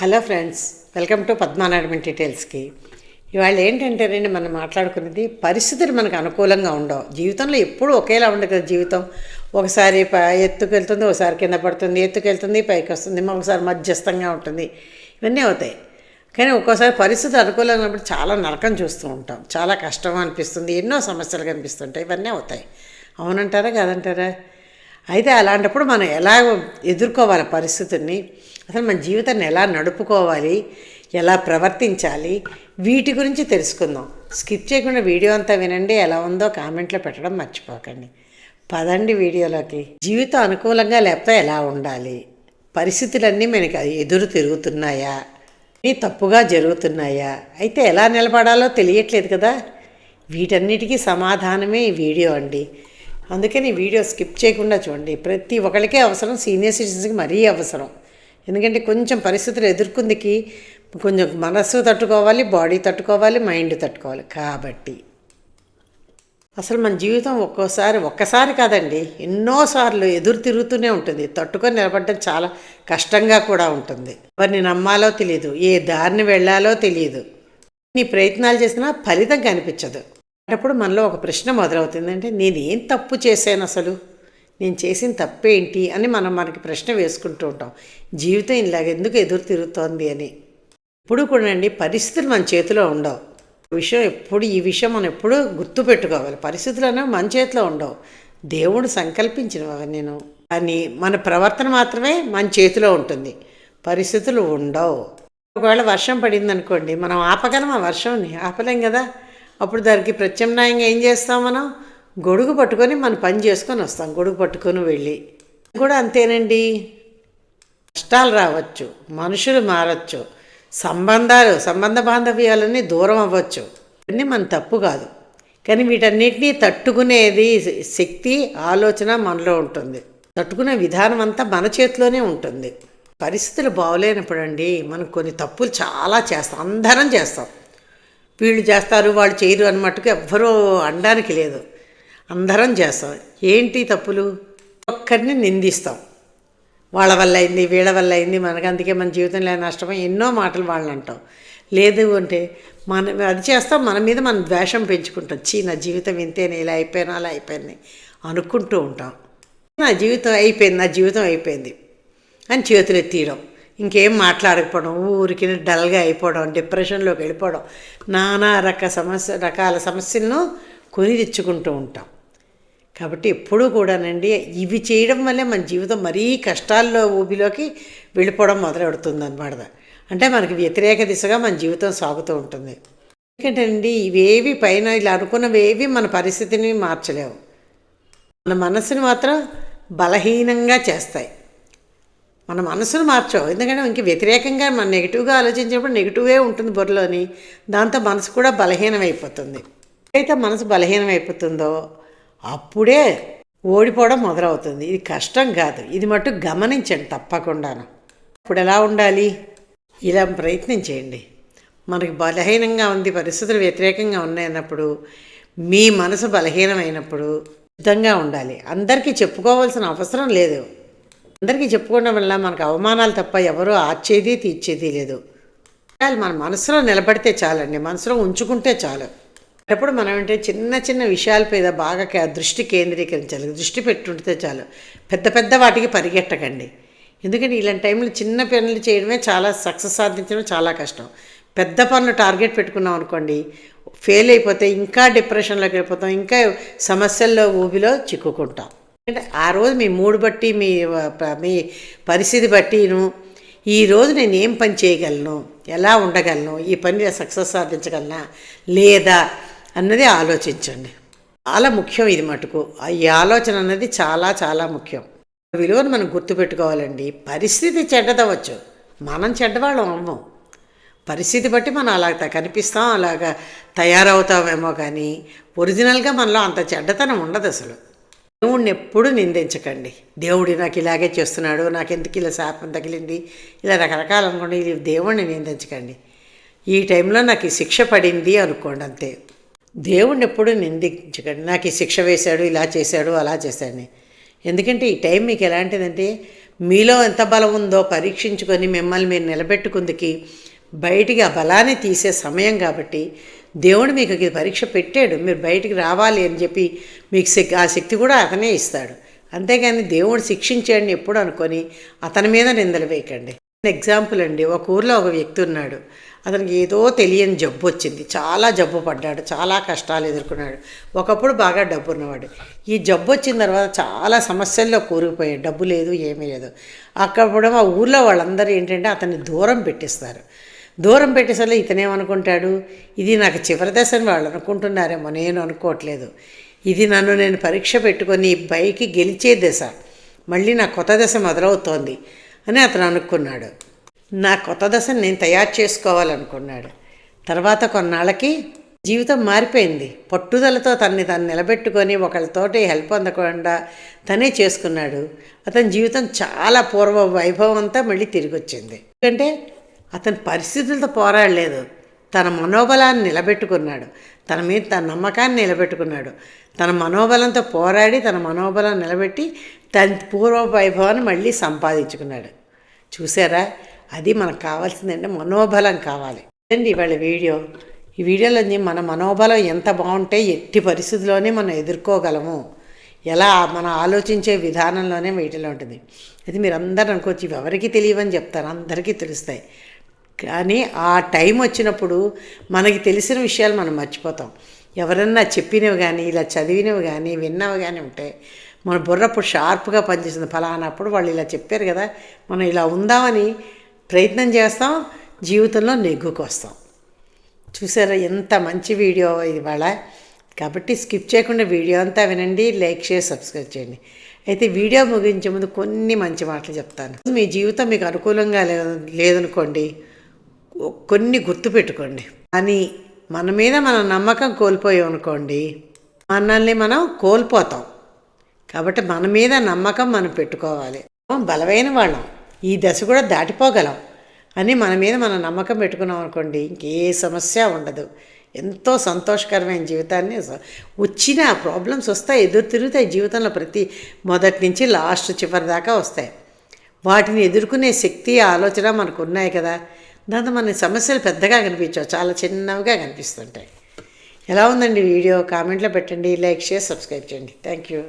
Hello friends welcome to పద్మానాడమిన్ డీటెయిల్స్కి. ఇవాళ ఏంటంటేనండి మనం మాట్లాడుకునేది పరిస్థితులు మనకు అనుకూలంగా ఉండవు. జీవితంలో ఎప్పుడూ ఒకేలా ఉండదు కదా జీవితం. ఒకసారి ప ఎత్తుకెళ్తుంది ఒకసారి కింద పడుతుంది ఎత్తుకెళ్తుంది పైకి వస్తుంది ఒకసారి మధ్యస్థంగా ఉంటుంది. ఇవన్నీ అవుతాయి. కానీ ఒక్కోసారి పరిస్థితి అనుకూలంగా ఉన్నప్పుడు చాలా నరకం చూస్తూ ఉంటాం. చాలా కష్టం అనిపిస్తుంది ఎన్నో సమస్యలు కనిపిస్తుంటాయి ఇవన్నీ అవుతాయి. అవునంటారా కాదంటారా? అయితే అలాంటప్పుడు మనం ఎలా ఎదుర్కోవాలి పరిస్థితుల్ని? అసలు మన జీవితాన్ని ఎలా నడుపుకోవాలి? ఎలా ప్రవర్తించాలి? వీటి గురించి తెలుసుకుందాం. స్కిప్ చేయకుండా వీడియో అంతా వినండి. ఎలా ఉందో కామెంట్లో పెట్టడం మర్చిపోకండి. పదండి వీడియోలోకి. జీవితం అనుకూలంగా లేకపోతే ఎలా ఉండాలి? పరిస్థితులన్నీ మనకి ఎదురు తిరుగుతున్నాయా? నీ తప్పుగా జరుగుతున్నాయా? అయితే ఎలా నిలబడాలో తెలియట్లేదు కదా? వీటన్నిటికీ సమాధానమే ఈ వీడియో అండి. అందుకని ఈ వీడియో స్కిప్ చేయకుండా చూడండి. ప్రతి ఒక్కరికే అవసరం సీనియర్ సిటిజన్స్కి మరీ అవసరం. ఎందుకంటే కొంచెం పరిస్థితులు ఎదుర్కొందికి కొంచెం మనస్సు తట్టుకోవాలి బాడీ తట్టుకోవాలి మైండ్ తట్టుకోవాలి. కాబట్టి అసలు మన జీవితం ఒక్కోసారి ఒక్కసారి కాదండి ఎన్నోసార్లు ఎదురు తిరుగుతూనే ఉంటుంది. తట్టుకొని నిలబడడం చాలా కష్టంగా కూడా ఉంటుంది. ఎవరిని నమ్మాలో తెలియదు ఏ దారిని వెళ్ళాలో తెలియదు నీ ప్రయత్నాలు చేసినా ఫలితం కనిపించదు. అప్పుడు మనలో ఒక ప్రశ్న మొదలవుతుంది. అంటే నేను ఏం తప్పు చేశాను అసలు? నేను చేసిన తప్పేంటి అని మనం మనకి ప్రశ్న వేసుకుంటూ ఉంటాం. జీవితం ఇలాగ ఎందుకు ఎదురు తిరుగుతోంది అని. ఇప్పుడు కూడా అండి పరిస్థితులు మన చేతిలో ఉండవు. విషయం ఎప్పుడు ఈ విషయం మనం ఎప్పుడూ గుర్తుపెట్టుకోవాలి పరిస్థితులు అనేవి మన చేతిలో ఉండవు. దేవుడు సంకల్పించినవి నేను. కానీ మన ప్రవర్తన మాత్రమే మన చేతిలో ఉంటుంది. పరిస్థితులు ఉండవు. ఒకవేళ వర్షం పడింది అనుకోండి మనం ఆపగలం ఆ వర్షంని ఆపలేం కదా? అప్పుడు దానికి ప్రత్యామ్నాయంగా ఏం చేస్తాం మనం? గొడుగు పట్టుకొని మన పని చేసుకొని వస్తాం. గొడుగు పట్టుకొని వెళ్ళి. కూడా అంతేనండి. కష్టాలు రావచ్చు. మనుషులు మారచ్చు. సంబంధాలు సంబంధ బాంధవ్యాలన్నీ దూరం అవ్వచ్చు. ఇవన్నీ మన తప్పు కాదు. కానీ వీటన్నిటినీ తట్టుకునేది శక్తి ఆలోచన మనలో ఉంటుంది. తట్టుకునే విధానం అంతా మన చేతిలోనే ఉంటుంది. పరిస్థితులు బాగోలేనప్పుడు అండి మనం కొన్ని తప్పులు చాలా చేస్తాం. అందరం చేస్తాం. వీళ్ళు చేస్తారు వాళ్ళు చేయరు అన్నట్టుగా ఎవ్వరూ అనడానికి లేదు. అందరం చేస్తాం. ఏంటి తప్పులు? ఒక్కరిని నిందిస్తాం. వాళ్ళ వల్ల అయింది వీళ్ళ వల్ల అయింది మనకు అందుకే మన జీవితంలో నష్టం ఎన్నో మాటలు వాళ్ళని అంటాం. లేదు అంటే మనం అది చేస్తాం మన మీద మనం ద్వేషం పెంచుకుంటాం. చీ నా జీవితం ఇంతేనే ఇలా అయిపోయినా అలా అయిపోయింది అనుకుంటూ ఉంటాం. నా జీవితం అయిపోయింది నా జీవితం అయిపోయింది అని చేతులు ఎత్తియడం ఇంకేం మాట్లాడకపోవడం ఊరికి డల్గా అయిపోవడం డిప్రెషన్లోకి వెళ్ళిపోవడం నానా రక సమస్య రకాల సమస్యలను కొని తెచ్చుకుంటూ ఉంటాం. కాబట్టి ఎప్పుడూ కూడానండి ఇవి చేయడం వల్లే మన జీవితం మరీ కష్టాల్లో ఊబిలోకి వెళ్ళిపోవడం మొదలెడుతుంది అనమాట అంటే మనకి వ్యతిరేక దిశగా మన జీవితం సాగుతూ ఉంటుంది. ఎందుకంటే అండి ఇవేవి పైన ఇలా అనుకున్నవేవి మన పరిస్థితిని మార్చలేవు. మన మనసుని మాత్రం బలహీనంగా చేస్తాయి. మన మనసును మార్చవు. ఎందుకంటే ఇంక వ్యతిరేకంగా మనం నెగిటివ్గా ఆలోచించినప్పుడు నెగిటివే ఉంటుంది బుర్రలోని. దాంతో మనసు కూడా బలహీనమైపోతుంది. అయితే మనసు బలహీనమైపోతుందో అప్పుడే ఓడిపోవడం మొదలవుతుంది. ఇది కష్టం కాదు. ఇది మటు గమనించండి తప్పకుండాను. ఇప్పుడు ఎలా ఉండాలి? ఇలా ప్రయత్నం చేయండి. మనకి బలహీనంగా ఉంది పరిస్థితులు వ్యతిరేకంగా ఉన్నాయన్నప్పుడు మీ మనసు బలహీనమైనప్పుడు సిద్ధంగా ఉండాలి. అందరికీ చెప్పుకోవాల్సిన అవసరం లేదు. అందరికీ చెప్పుకోవడం వల్ల మనకు అవమానాలు తప్ప ఎవరూ ఆర్చేది తీర్చేది లేదు. మన మనసులో నిలబడితే చాలండి. మనసులో ఉంచుకుంటే చాలు. అప్పుడు మనం అంటే చిన్న చిన్న విషయాలపై బాగా కే- దృష్టి కేంద్రీకరించాలి. దృష్టి పెట్టుంటే చాలు. పెద్ద పెద్ద వాటికి పరిగెట్టకండి. ఎందుకంటే ఇలాంటి టైంలో చిన్న పనులు చేయడమే చాలా సక్సెస్ సాధించడం చాలా కష్టం. పెద్ద పనులు టార్గెట్ పెట్టుకున్నాం అనుకోండి ఫెయిల్ అయిపోతే ఇంకా డిప్రెషన్లోకి వెళ్ళిపోతాం ఇంకా సమస్యల్లో ఊబిలో చిక్కుకుంటాం. ఆ రోజు మీ మూడు బట్టి మీ మీ పరిస్థితి బట్టిను ఈ రోజు నేను ఏం పని చేయగలను? ఎలా ఉండగలను? ఈ పని సక్సెస్ సాధించగలనా? లేదా? అన్నది ఆలోచించండి. చాలా ముఖ్యం ఇది మటుకు. ఆ ఈ ఆలోచన అన్నది చాలా చాలా ముఖ్యం. విలువను మనం గుర్తుపెట్టుకోవాలండి. పరిస్థితి చెడ్డదవచ్చు మనం చెడ్డవాళ్ళం అవ్వం. పరిస్థితి బట్టి మనం అలా కనిపిస్తాం అలాగా తయారవుతామేమో కానీ ఒరిజినల్గా మనలో అంత చెడ్డతనం ఉండదు అసలు దేవుణ్ణి ఎప్పుడూ నిందించకండి. దేవుడు నాకు ఇలాగే చేస్తున్నాడు నాకు ఎందుకు ఇలా శాపం తగిలింది? ఇలా రకరకాల అనుకోండి ఇది దేవుణ్ణి నిందించకండి. ఈ టైంలో నాకు ఈ శిక్ష పడింది అనుకోండి అంతే. దేవుణ్ణి ఎప్పుడు నిందించకండి. నాకు ఈ శిక్ష వేశాడు ఇలా చేశాడు అలా చేశాడని ఎందుకంటే ఈ టైం మీకు ఎలాంటిదంటే మీలో ఎంత బలం ఉందో పరీక్షించుకొని మిమ్మల్ని మీరు నిలబెట్టుకుందికి బయటికి ఆ బలాన్ని తీసే సమయం కాబట్టి దేవుడు మీకు ఇది పరీక్ష పెట్టాడు మీరు బయటికి రావాలి అని చెప్పి మీకు శక్తి ఆ శక్తి కూడా అతనే ఇస్తాడు. అంతేగాని దేవుడు శిక్షించాడని ఎప్పుడు అనుకొని అతని మీద నిందలు వేయకండి. ఎగ్జాంపుల్ అండి ఒక ఊర్లో ఒక వ్యక్తి ఉన్నాడు. అతనికి ఏదో తెలియని జబ్బు వచ్చింది. చాలా జబ్బు పడ్డాడు చాలా కష్టాలు ఎదుర్కొన్నాడు. ఒకప్పుడు బాగా డబ్బు ఉన్నవాడు. ఈ జబ్బు వచ్చిన తర్వాత చాలా సమస్యల్లో కూరుకుపోయాడు. డబ్బు లేదు ఏమీ లేదు. అక్కడ మా ఊర్లో వాళ్ళందరూ ఏంటంటే అతన్ని దూరం పెట్టిస్తారు. దూరం పెట్టేసరిలో ఇతనేమనుకుంటాడు ఇది నాకు చివరి దశ అని వాళ్ళు అనుకుంటున్నారేమో నేను అనుకోవట్లేదు. ఇది నన్ను నేను పరీక్ష పెట్టుకొని పైకి గెలిచే దశ. మళ్ళీ నా కొత్త దశ మొదలవుతోంది అని అతను అనుకున్నాడు. నా కొత్త దశను నేను తయారు చేసుకోవాలనుకున్నాడు. తర్వాత కొన్నాళ్ళకి జీవితం మారిపోయింది. పట్టుదలతో తన్ని తను నిలబెట్టుకొని ఒకళ్ళతోటి హెల్ప్ అందకుండా తనే చేసుకున్నాడు. అతని జీవితం చాలా పూర్వ వైభవం అంతా మళ్ళీ తిరిగి వచ్చింది ఎందుకంటే అతని పరిస్థితులతో పోరాడలేదు. తన మనోబలాన్ని నిలబెట్టుకున్నాడు. తన మీద తన నమ్మకాన్ని నిలబెట్టుకున్నాడు. తన మనోబలంతో పోరాడి తన మనోబలం నిలబెట్టి తన పూర్వ వైభవాన్ని మళ్ళీ సంపాదించుకున్నాడు. చూసారా అది మనకు కావాల్సిందంటే మనోబలం కావాలి. అండి ఇవాళ వీడియో. ఈ వీడియోలో మన మనోబలం ఎంత బాగుంటే ఎట్టి పరిస్థితుల్లోనే మనం ఎదుర్కోగలము. ఎలా మనం ఆలోచించే విధానంలోనే వీటిలో ఉంటుంది. అది మీరు అందరూ అనుకోవచ్చు. ఇవి ఎవరికి తెలియవని చెప్తారు. అందరికీ తెలుస్తాయి. కానీ ఆ టైం వచ్చినప్పుడు మనకి తెలిసిన విషయాలు మనం మర్చిపోతాం. ఎవరన్నా చెప్పినవి కానీ ఇలా చదివినవి కానీ విన్నవి కానీ ఉంటే మన బుర్రప్పుడు షార్ప్గా పనిచేస్తుంది. ఫలానప్పుడు వాళ్ళు ఇలా చెప్పారు కదా మనం ఇలా ఉందామని ప్రయత్నం చేస్తాం జీవితంలో నెగ్గుకు వస్తాం. చూసారా ఎంత మంచి వీడియో ఇది వాళ్ళ కాబట్టి స్కిప్ చేయకుండా వీడియో అంతా వినండి లైక్ చేసి సబ్స్క్రైబ్ చేయండి. అయితే వీడియో ముగించే ముందు కొన్ని మంచి మాటలు చెప్తాను. మీ జీవితం మీకు అనుకూలంగా లేదనుకోండి కొన్ని గుర్తుపెట్టుకోండి కానీ మన మీద మనం నమ్మకం కోల్పోయాం అనుకోండి మనల్ని మనం కోల్పోతాం. కాబట్టి మన మీద నమ్మకం మనం పెట్టుకోవాలి. బలమైన వాళ్ళం. ఈ దశ కూడా దాటిపోగలం అని మన మీద మనం నమ్మకం పెట్టుకున్నాం అనుకోండి ఇంకే సమస్య ఉండదు. ఎంతో సంతోషకరమైన జీవితాన్ని వచ్చిన ప్రాబ్లమ్స్ వస్తాయి ఎదురు తిరుగుతాయి జీవితంలో ప్రతి మొదటి నుంచి లాస్ట్ చివరి దాకా వస్తాయి. వాటిని ఎదుర్కొనే శక్తి ఆలోచన మనకు ఉన్నాయి కదా. దాంతో మన సమస్యలు పెద్దగా కనిపించవు చాలా చిన్నవిగా కనిపిస్తుంటాయి. ఎలా ఉందండి వీడియో? కామెంట్లో పెట్టండి లైక్ షేర్ సబ్స్క్రైబ్ చేయండి. Thank you.